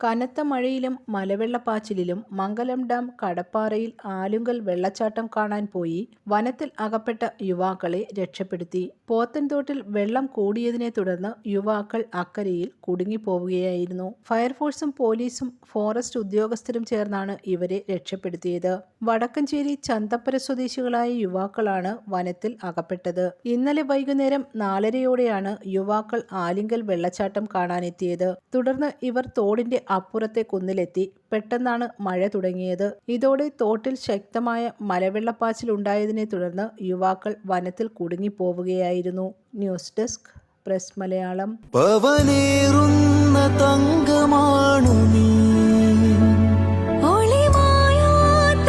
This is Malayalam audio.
കനത്ത മഴയിലും മലവെള്ളപ്പാച്ചിലിലും മംഗലം ഡാം കടപ്പാറയിൽ ആലുങ്കൽ വെള്ളച്ചാട്ടം കാണാൻ പോയി. വനത്തിൽ അകപ്പെട്ട യുവാക്കളെ രക്ഷപ്പെടുത്തി. പോത്തൻതോട്ടിൽ വെള്ളം കൂടിയതിനെ തുടർന്ന് യുവാക്കൾ അക്കരയിൽ കുടുങ്ങിപ്പോവുകയായിരുന്നു. ഫയർഫോഴ്സും പോലീസും ഫോറസ്റ്റ് ഉദ്യോഗസ്ഥരും ചേർന്നാണ് ഇവരെ രക്ഷപ്പെടുത്തിയത്. വടക്കഞ്ചേരി ചന്തപ്പര സ്വദേശികളായ യുവാക്കളാണ് വനത്തിൽ അകപ്പെട്ടത്. ഇന്നലെ വൈകുന്നേരം നാലരയോടെയാണ് യുവാക്കൾ ആലിങ്കൽ വെള്ളച്ചാട്ടം കാണാനെത്തിയത്. തുടർന്ന് ഇവർ തോടിന്റെ അപ്പുറത്തെ കുന്നിലെത്തി പെട്ടെന്നാണ് മഴ തുടങ്ങിയത്. ഇതോടെ തോട്ടിൽ ശക്തമായ മലവെള്ളപ്പാച്ചിൽ ഉണ്ടായതിനെ തുടർന്ന് യുവാക്കൾ വനത്തിൽ കുടുങ്ങിപ്പോവുകയായിരുന്നു. News desk press Malayalam. പവനേറുന്ന തങ്കമാണു നീ. ഒളിമായാത്ത